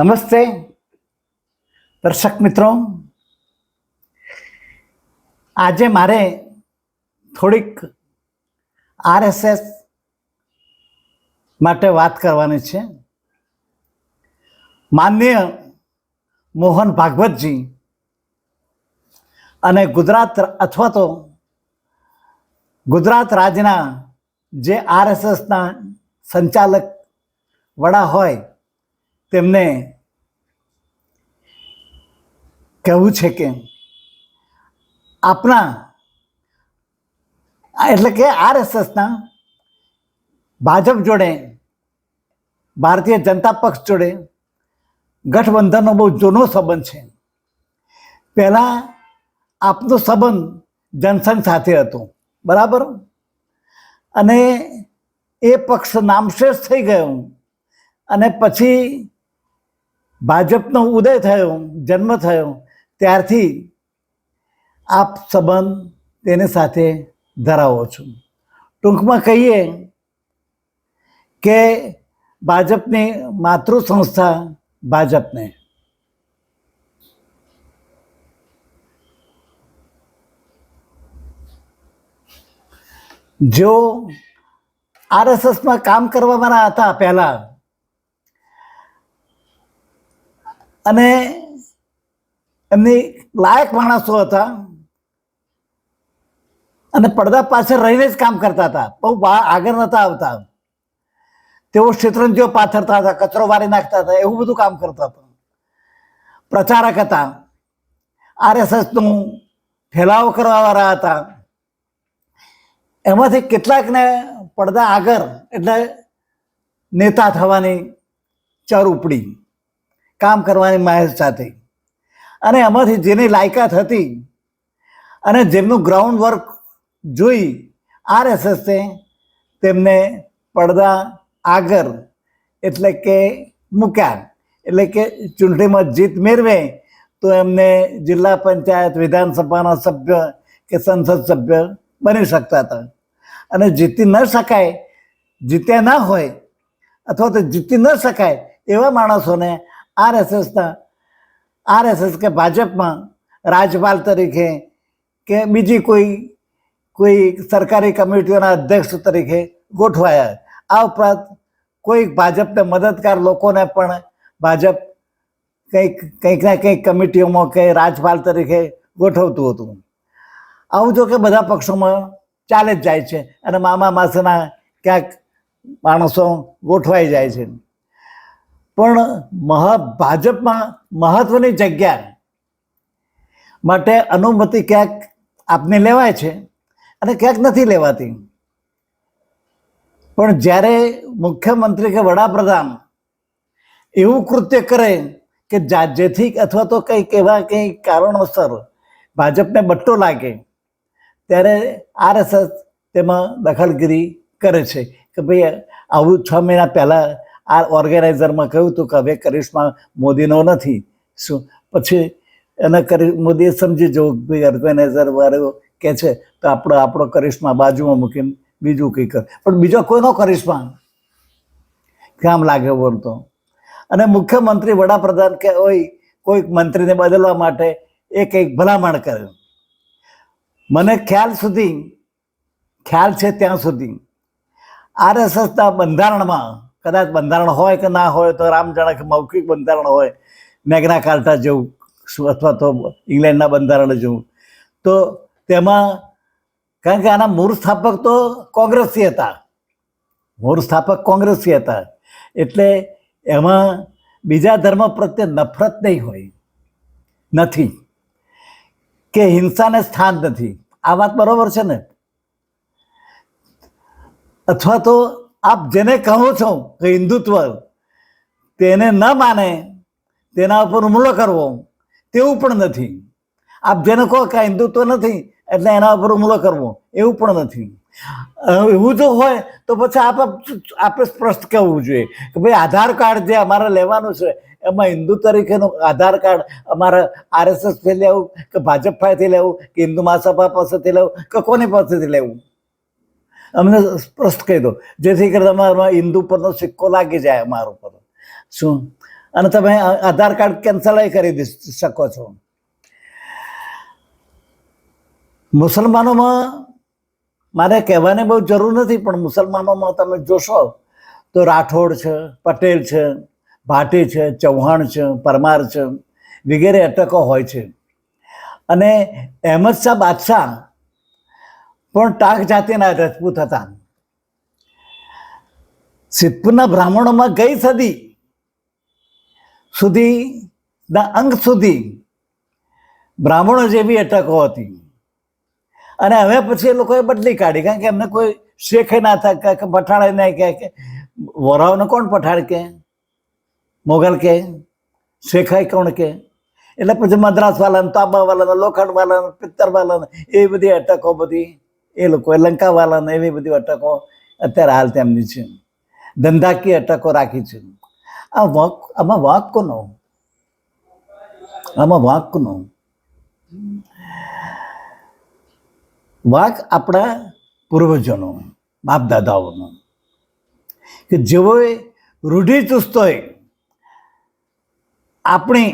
નમસ્તે. દર્શક મિત્રો, આજે મારે થોડીક આરએસએસ માટે વાત કરવાની છે. માનનીય મોહન ભાગવતજી અને ગુજરાત અથવા તો ગુજરાત રાજ્યના જે આરએસએસના સંચાલક વડા હોય તેમને કહેવું છે કે આપણા એટલે કે આરએસએસના ભાજપ જોડે, ભારતીય જનતા પક્ષ જોડે ગઠબંધનનો બહુ જૂનો સંબંધ છે. પહેલાં આપનો સંબંધ જનસંઘ સાથે હતો, બરાબર? અને એ પક્ષ નામશેષ થઈ ગયો. અને પછી ભાજપનો ઉદય થયો, જન્મ થયો, ત્યારથી આપ સંબંધ તેની સાથે ધરાવો છો. ટૂંકમાં કહીએ કે ભાજપની માતૃ સંસ્થા ભાજપને. જો આરએસએસમાં કામ કરવાવાળા હતા પહેલા અને એમની લાયક માણસો હતા. અને પડદા પાછળ રહીને જ કામ કરતા હતા. બહુ આગળ નતા આવતા. તેઓ શેતરંજીઓ પાથરતા હતા, કચરો વારી નાખતા હતા, એવું બધું કામ કરતા હતા. પ્રચારક હતા. આરએસએસનું ફેલાવો કરવાવાળા હતા. એમાંથી કેટલાકને પડદા આગળ એટલે નેતા થવાની ચર ઉપડી. કામ કરવાની માહિર સાથે. અને એમાંથી જેની લાયકાત હતી અને જેમનું ગ્રાઉન્ડ વર્ક જોઈ આરએસએસે તેમને પડદા આગળ એટલે કે મૂક્યા. એટલે કે ચૂંટણીમાં જીત મેળવે તો એમને જિલ્લા પંચાયત, વિધાનસભાના સભ્ય કે સંસદ સભ્ય બની શકતા હતા. અને જીતી ન શકાય, જીત્યા ના હોય અથવા તો જીતી ન શકાય એવા માણસોને આરએસએસના આરએસએસ કે ભાજપમાં રાજપાલ તરીકે કે બીજી કોઈ કોઈ સરકારી કમિટીઓના અધ્યક્ષ તરીકે ગોઠવાયા. આ ઉપરાંત કોઈ ભાજપને મદદગાર લોકોને પણ ભાજપ કંઈક કંઈક ના કંઈક કમિટીઓમાં કે રાજપાલ તરીકે ગોઠવતું હતું. આવું જો કે બધા પક્ષોમાં ચાલે જ જાય છે અને મામા માસના ક્યાંક માણસો ગોઠવાઈ જાય છે. પણ મહા ભાજપમાં મહત્વની જગ્યા માટે અનુમતિ ક્યાંક આપને લેવાય છે અને ક્યાંક નથી લેવાતી. પણ જ્યારે મુખ્યમંત્રી કે વડાપ્રધાન એવું કૃત્ય કરે કે જેથી અથવા તો કંઈક એવા કંઈક કારણોસર ભાજપને બટ્ટો લાગે, ત્યારે આરએસએસ તેમાં દખલગીરી કરે છે કે ભાઈ આવું છ મહિના પહેલાં આ ઓર્ગેનાઇઝરમાં કહ્યું હતું કે હવે કરિશ્મા મોદીનો નથી. શું? પછી એને કરી, મોદીએ સમજી જવું ભાઈ ઓર્ગેનાઇઝર વાળો કે છે, તો આપણો આપણો કરિશ્મા બાજુમાં મૂકીને બીજું કંઈ કર. પણ બીજો કોઈનો કરિશ્મા? કામ લાગે બોલતો અને મુખ્યમંત્રી, વડાપ્રધાન કે હોય કોઈક મંત્રીને બદલવા માટે એ કંઈક ભલામણ કરે. મને ખ્યાલ સુધી, ખ્યાલ છે ત્યાં સુધી, આરએસએસના બંધારણમાં કદાચ બંધારણ હોય કે ના હોય તો રામજનક મૌખિક બંધારણ હોય, મેઘના કાર્ટા જેવું અથવા તો ઇંગ્લેન્ડના બંધારણ જેવું. તો તેમાં, કારણ કે આના મૂળ સ્થાપક તો કોંગ્રેસી હતા. મૂળ સ્થાપક કોંગ્રેસી હતા. એટલે એમાં બીજા ધર્મ પ્રત્યે નફરત નહીં હોય. નથી. કે હિંસાને સ્થાન નથી. આ વાત બરાબર છે ને? અથવા તો આપ જેને કહો છો કે હિન્દુત્વ તેને ન માને, તેના ઉપર હુમલો કરવો, તેવું પણ નથી. આપ જેને કહો કે હિન્દુત્વ નથી, એટલે એના ઉપર હુમલો કરવો, એવું પણ નથી. એવું જો હોય તો પછી આપ આપણે સ્પષ્ટ કહેવું જોઈએ કે ભાઈ આધાર કાર્ડ જે અમારે લેવાનું છે, એમાં હિન્દુ તરીકેનું આધાર કાર્ડ અમારે આરએસએસથી લેવું, કે ભાજપ પાસેથી લેવું, કે હિન્દુ મહાસભા પાસેથી લેવું, કે કોની પાસેથી લેવું? અમને સ્પષ્ટ કહી દો. જેથી કરીને તમારા હિન્દુ પરનો સિક્કો લાગી જાય અમારા ઉપર. શું? અને તમે આધાર કાર્ડ કેન્સલ કરી શકો છો. મુસલમાનોમાં મારે કહેવાની બહુ જરૂર નથી, પણ મુસલમાનોમાં તમે જોશો તો રાઠોડ છે, પટેલ છે, ભાટી છે, ચૌહાણ છે, પરમાર છે, વગેરે અટકો હોય છે. અને અહેમદ શાહ બાદશાહ પણ ટાંક જાતિના રજપૂત હતા. સિદ્ધપુરના બ્રાહ્મણોમાં ગઈ સદી સુધીના અંક સુધી બ્રાહ્મણો જેવી અટકો હતી. અને હવે પછી એ લોકોએ બદલી કાઢી, કારણ કે એમને કોઈ શેખે ના થાય કે પઠાણે નહીં કે વોરાઓને કોણ પઠાણ કે મોગલ કે શેખાઈ કોણ કે એટલે પછી મદ્રાસ વાળાને તાંબા વાળાને લોખંડ વાળાને પિત્તર વાળાને એ બધી અટકો બધી એ લોકોએ લંકા વાળાને એવી બધી અટકો અત્યારે હાલ તેમની છે. ધંધાકીય અટકો રાખી છે. આ વાક, આમાં વાંક આમાં વાંક કોનો? વાંક આપણા પૂર્વજોનો બાપ દાદાઓનો કે જેઓએ રૂઢિચુસ્તોએ આપણી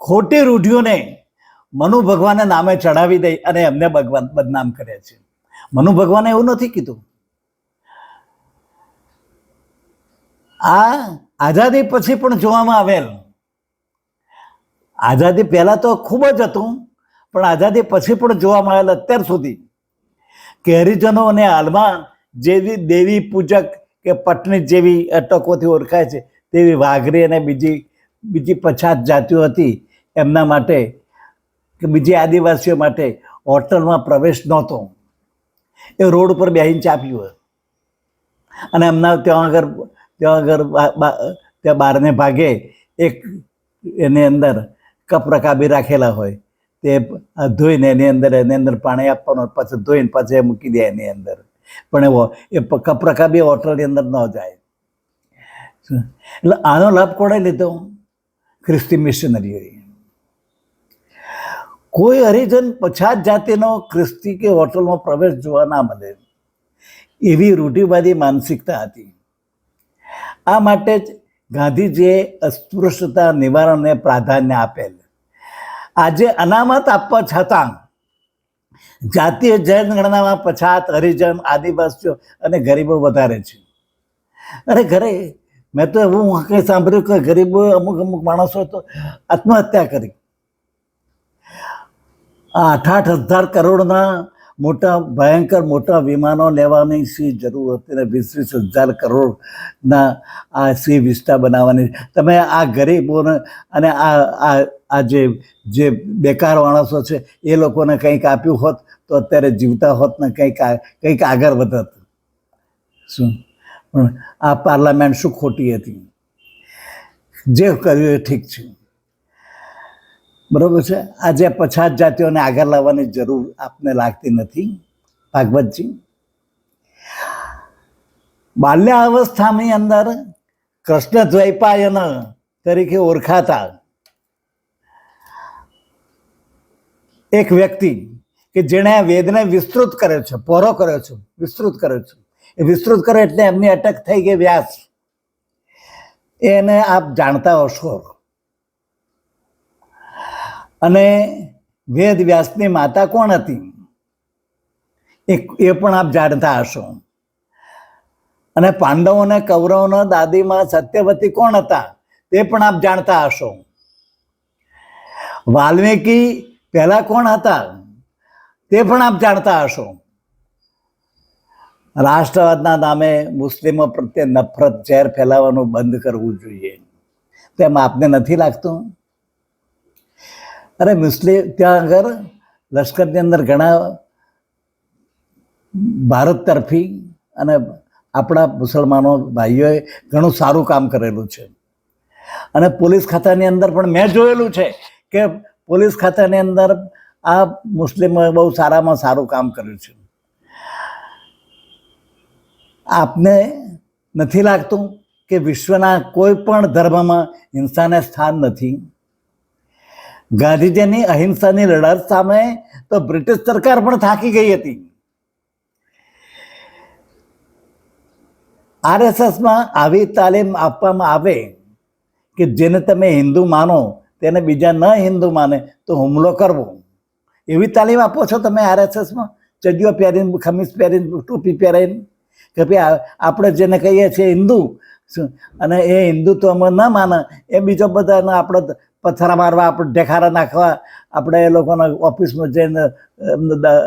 ખોટી રૂઢિઓને મનુ ભગવાનના નામે ચડાવી દઈ અને એમને ભગવાન બદનામ કરે છે. મનુ ભગવાને એવું નથી કીધું. આ આઝાદી પછી પણ જોવામાં આવેલ. આઝાદી પહેલાં તો ખૂબ જ હતું, પણ આઝાદી પછી પણ જોવામાં આવેલ અત્યાર સુધી. કે હરિજનો અને હાલમાં જેવી દેવી પૂજક કે પટની જેવી અટકોથી ઓળખાય છે, તેવી વાઘરી અને બીજી બીજી પછાત જાતિઓ હતી, એમના માટે કે બીજી આદિવાસીઓ માટે હોટલમાં પ્રવેશ નહોતો. એ રોડ ઉપર બેસીને ચા પીવો અને એમના ત્યાં આગળ ત્યાં આગળ ત્યાં બારને ભાગે એક એની અંદર કપ રકાબી રાખેલા હોય. તે ધોઈને એની અંદર એની અંદર પાણી આપવાનું પછી ધોઈને પછી મૂકી દે એની અંદર. પણ એવો, એ કપ રકાબી હોટલની અંદર ન જાય. એટલે આનો લાભ કોણે લીધો? ખ્રિસ્તી મિશનરીઓએ. કોઈ હરિજન પછાત જાતિનો ખ્રિસ્તી કે હોટલમાં પ્રવેશ જોવા ના મળે. એવી રૂઢિવાદી માનસિકતા હતી. આ માટે જ ગાંધીજીએ અસ્પૃશ્યતા નિવારણને પ્રાધાન્ય આપેલ. આજે અનામત આપવા છતાં જાતીય જનગણનામાં પછાત હરિજન, આદિવાસીઓ અને ગરીબો વધારે છે. અરે ઘરે મેં તો એવું કંઈ સાંભળ્યું કે ગરીબો અમુક અમુક માણસો તો આત્મહત્યા કરી. આઠ આઠ હજાર કરોડના મોટા ભયંકર મોટા વિમાનો લેવાની શી જરૂર હતી ને વીસ વીસ હજાર કરોડના આ સી વિસ્ટા બનાવવાની. તમે આ ગરીબોને અને આ આ આ જે જે બેકાર માણસો છે, એ લોકોને કંઈક આપ્યું હોત તો અત્યારે જીવતા હોત ને કંઈક કંઈક આગળ વધત. શું? પણ આ પાર્લામેન્ટ શું ખોટી હતી? જે કર્યું એ ઠીક છે. બરોબર છે? આજે પછાત જાતિઓને આગળ લાવવાની જરૂર આપને લાગતી નથી. ભાગવતજી, બાલ્યાવસ્થાની અંદર કૃષ્ણ દ્વૈપાયન તરીકે ઓળખાતા એક વ્યક્તિ કે જેણે વેદને વિસ્તૃત કર્યો છે પોરો કર્યો છે, વિસ્તૃત કર્યો છે. એ વિસ્તૃત કરે એટલે એમની અટક થઈ ગઈ વ્યાસ. એને આપ જાણતા હશો. અને વેદ વ્યાસની માતા કોણ હતી? એ એ પણ આપ જાણતા હશો. અને પાંડવો અને કૌરવના દાદીમાં સત્યવતી કોણ હતા? તે પણ આપ જાણતા હશો. વાલ્મીકી પહેલા કોણ હતા? તે પણ આપ જાણતા હશો. રાષ્ટ્રવાદના નામે મુસ્લિમો પ્રત્યે નફરત, ઝેર ફેલાવવાનું બંધ કરવું જોઈએ. તેમ આપને નથી લાગતું? અરે મુસ્લિમ ત્યાં આગળ લશ્કરની અંદર ઘણા ભારત તરફી અને આપણા મુસલમાનો ભાઈઓએ ઘણું સારું કામ કરેલું છે. અને પોલીસ ખાતાની અંદર પણ મેં જોયેલું છે કે પોલીસ ખાતાની અંદર આ મુસ્લિમોએ બહુ સારામાં સારું કામ કર્યું છે. આપને નથી લાગતું કે વિશ્વના કોઈ પણ ધર્મમાં હિંસાને સ્થાન નથી? ગાંધીજીની અહિંસાની લડત સામે તો બ્રિટિશ સરકાર પણ થાકી ગઈ હતી. આરએસએસમાં આવી તાલીમ આપવામાં આવે કે જેને તમે હિન્દુ માનો, તેને બીજા ન હિન્દુ માને, તો હુમલો કરવો. એવી તાલીમ આપો છો તમે આરએસએસમાં? ચડિયો પહેરીને, ખમીસ પહેરીને, ટોપી પહેરીને? કે ભાઈ આપણે જેને કહીએ છીએ હિન્દુ, અને એ હિન્દુત્વમાં ન માને, એ બીજો બધાને આપણે પથ્થરા મારવા આપણે ઢેખારા નાખવા, આપણે એ લોકોના ઓફિસમાં જઈને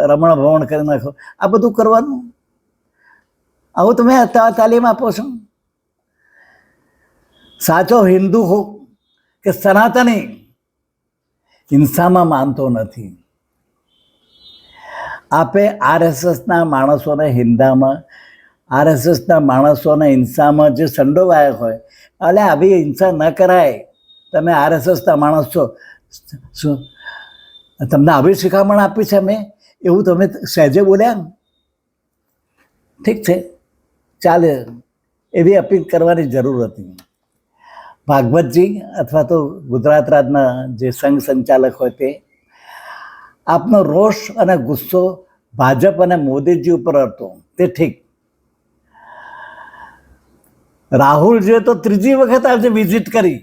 રમણ ભવણ કરી નાખો. આ બધું કરવાનું. આવું તમે તાલીમ આપો છો. સાચો હિન્દુ હો કે સનાતની, હિંસામાં માનતો નથી. આપે આરએસએસના માણસોને હિંસામાં આરએસએસના માણસોને હિંસામાં જે સંડોવાયા હોય એટલે આવી હિંસા ન કરાય. તમે આરએસએસના માણસ છો. શું? તમને આવી શિખામણ આપી છે મેં? એવું તમે સહેજે બોલ્યા ઠીક છે. ચાલે. એવી અપીલ કરવાની જરૂર હતી. ભાગવતજી અથવા તો ગુજરાત રાજના જે સંઘ સંચાલક હોય તે, આપનો રોષ અને ગુસ્સો ભાજપ અને મોદીજી ઉપર હતો. તે ઠીક. રાહુલ જે તો ત્રીજી વખત આજે વિઝિટ કરી.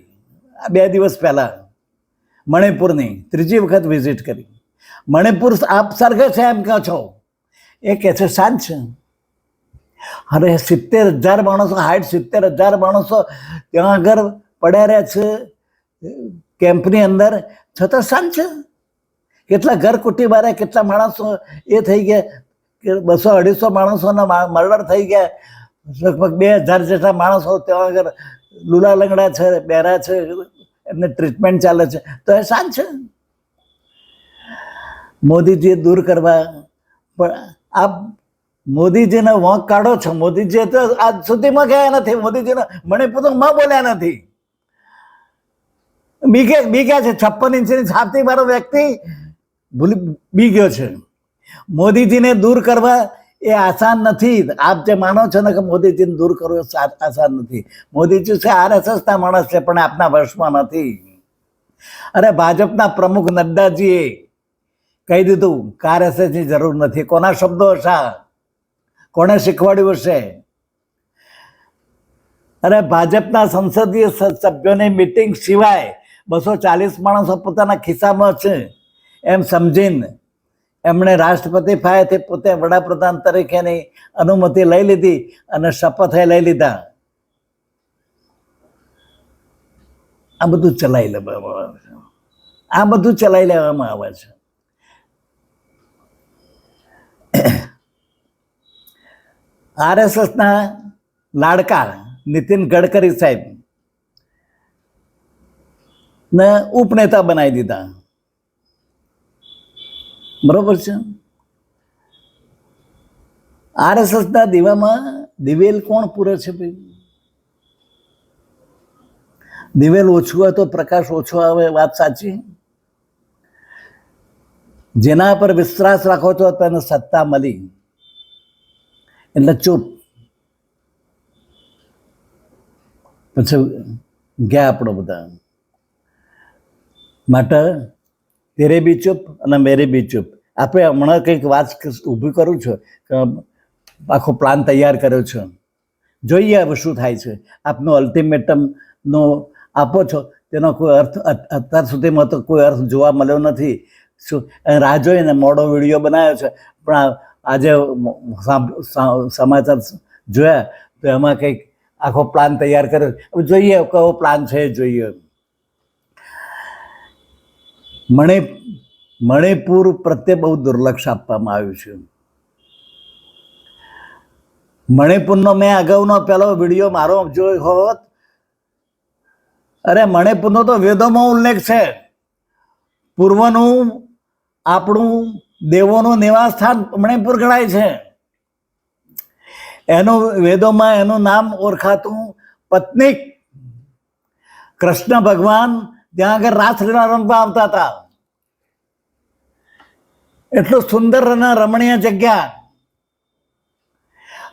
બે દિવસ પહેલાં મણિપુરની ત્રીજી વખત વિઝિટ કરી. મણિપુર આપ સરખે છે એમ કહો છો? એ કહે છે શાંત છે. અરે, સિત્તેર હજાર માણસો, હાઈટ સિત્તેર હજાર માણસો ત્યાં આગળ પડ્યા રહ્યા છે, કેમ્પની અંદર. છતાં શાંત છે. કેટલા ઘર કુટી માર્યા, કેટલા માણસો એ થઈ ગયા, કે બસો અઢીસો માણસોના મર્ડર થઈ ગયા. લગભગ બે હજાર જેટલા માણસો ત્યાં આગળ લુલા લંગડા છે, બેરા છે, એમને ટ્રીટમેન્ટ ચાલે છે. તો એ શાંત છે. મોદીજીએ દૂર કરવા, પણ આ મોદીજીને વોંક કાઢો છો. મોદીજી તો આજ સુધીમાં ગયા નથી. મોદીજીને મને તો માં બોલ્યા નથી? બીગે બીગ્યા છે, છપ્પન ઇંચની છાતી વાળો વ્યક્તિ ભૂલી, બી ગયો છે. મોદીજીને દૂર કરવા એ આસાન નથી. આપ જે માનો છો ને કે મોદીજીને દૂર કરવું એ આસાન નથી. મોદીજી છે આરએસએસના માણસ છે, પણ આપના વર્ષમાં નથી. અરે ભાજપના પ્રમુખ નડ્ડાજીએ કહી દીધું કે આરએસએસની જરૂર નથી. કોના શબ્દો હશે? કોણે શીખવાડ્યું હશે? અરે ભાજપના સંસદીય સભ્યોની મિટિંગ સિવાય બસો ચાલીસ માણસો પોતાના ખિસ્સામાં છે. એમ સમજીને એમણે રાષ્ટ્રપતિ તે પોતે વડાપ્રધાન તરીકેની અનુમતિ લઈ લીધી અને શપથ લઈ લીધા. આ બધું ચલાવી લેવામાં આવે છે. આ બધું ચલાવી લેવામાં આવે છે. આરએસએસના લાડકા નીતિન ગડકરી સાહેબ ને ઉપનેતા બનાવી દીધા. બરોબર છે? આરએસએસના દીવામાં દિવેલ કોણ પૂરે છે ભાઈ? દિવેલ ઓછું હોય તો પ્રકાશ ઓછો આવે, વાત સાચી? જેના પર વિશ્વાસ રાખો છો તેને સત્તા મળી. એટલે ચૂપ. પછી ગયા આપણો બધા. માટે તેરે બી ચૂપ અને મેરે બી ચૂપ. આપણે હમણાં કંઈક વાત ઊભી કરું છું આખો પ્લાન તૈયાર કર્યો છે. જોઈએ હવે શું થાય છે. આપનો અલ્ટિમેટમનો આપો છો. તેનો કોઈ અર્થ અત્યાર સુધીમાં તો કોઈ અર્થ જોવા મળ્યો નથી. શું રાહ જોઈને મોડો વીડિયો બનાવ્યો છે. પણ આજે સમાચાર જોયા તો એમાં કંઈક આખો પ્લાન તૈયાર કર્યો. હવે જોઈએ કયો પ્લાન છે જોઈએ. મણિ મણિપુર પ્રત્યે બહુ દુર્લક્ષ આપવામાં આવ્યું છે. મણિપુરનો મેં અગાઉનો પહેલો વીડિયો મારો જોયો હોત. અરે મણિપુરનો તો વેદોમાં ઉલ્લેખ છે. પૂર્વનું આપણું દેવોનું નિવાસ સ્થાન મણિપુર ગણાય છે. એનું વેદોમાં એનું નામ ઓળખાતું પત્ની કૃષ્ણ ભગવાન ત્યાં આગળ રાસલીલા રમવા આવતા હતા. એટલું સુંદર અને રમણીય જગ્યા.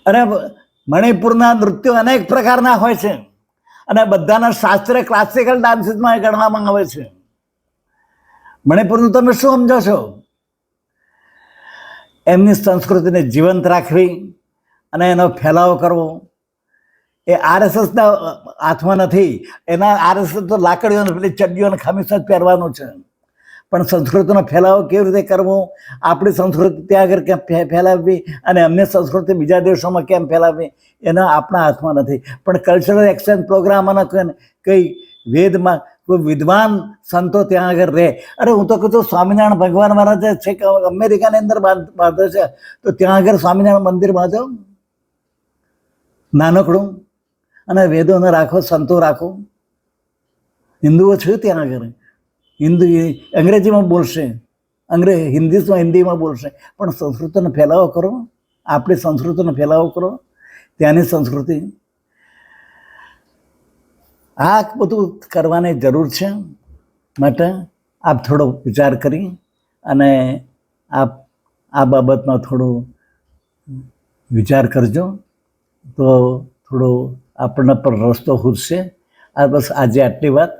અને મણિપુરના નૃત્યો અનેક પ્રકારના હોય છે. અને બધાના શાસ્ત્રીય ક્લાસિકલ ડાન્સીસમાં ગણવામાં આવે છે. મણિપુરનું તમે શું સમજો છો? એમની સંસ્કૃતિને જીવંત રાખવી અને એનો ફેલાવો કરવો. એ આરએસએસના હાથમાં નથી. એના આરએસએસ તો લાકડીઓને પેલી ચડ્ડીઓને ખમીસ જ પહેરવાનું છે. પણ સંસ્કૃતિનો ફેલાવો કેવી રીતે કરવો? આપણી સંસ્કૃતિ ત્યાં આગળ કેમ ફેલાવવી? અને અન્ય સંસ્કૃતિ બીજા દેશોમાં કેમ ફેલાવવી? એના આપણા હાથમાં નથી. પણ કલ્ચરલ એક્સચેન્જ પ્રોગ્રામ અને કંઈ- વેદમાં કોઈ વિદ્વાન સંતો ત્યાં આગળ રહે. અરે હું તો કહું છું, સ્વામિનારાયણ ભગવાન મહારાજ છે કે અમેરિકાની અંદર બાંધે છે? તો ત્યાં આગળ સ્વામિનારાયણ મંદિર બાંધો નાનકડું. અને વેદોને રાખો, સંતો રાખો. હિન્દુઓ છે ત્યાં આગળ. હિન્દુ અંગ્રેજીમાં બોલશે અંગ્રેજ હિન્દીમાં હિન્દીમાં બોલશે. પણ સંસ્કૃતિનો ફેલાવો કરો, આપણી સંસ્કૃતિનો ફેલાવો કરો, ત્યાંની સંસ્કૃતિ. આ બધું કરવાની જરૂર છે માટે આપ થોડો વિચાર કરી અને આપ આ બાબતમાં થોડો વિચાર કરજો. તો થોડો આપણને પણ રસ્તો ખૂટશે આ બસ આજે આટલી વાત.